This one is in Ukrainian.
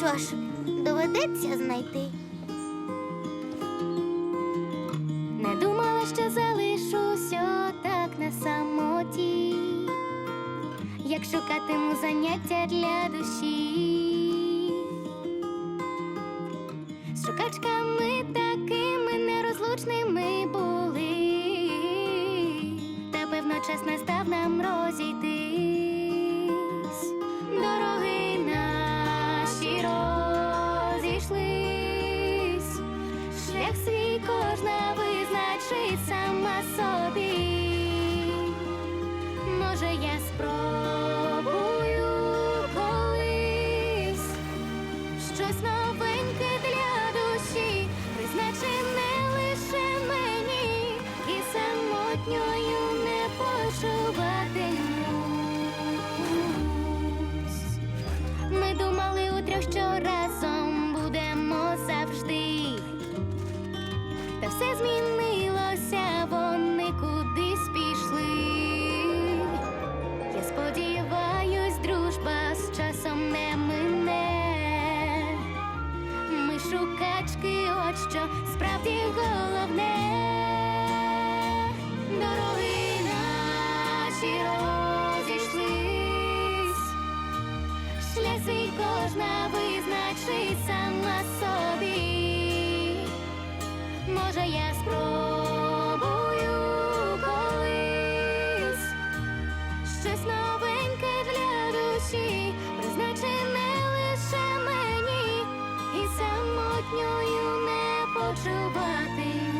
Що ж, доведеться знайти. Не думала, що залишусь отак на самоті, як шукатиму заняття для душі. З Шлях свій кожна визначить сама собі. Може, я спробую колись щось новеньке для душі, призначене все змінилося, вони кудись пішли. Я сподіваюсь, дружба з часом не мине. Ми шукачки, от що справді головне. Дороги наші розійшлись. Шлях кожна визначить спробую колись щось новеньке для душі, призначене лише мені, і самотньою не почувати.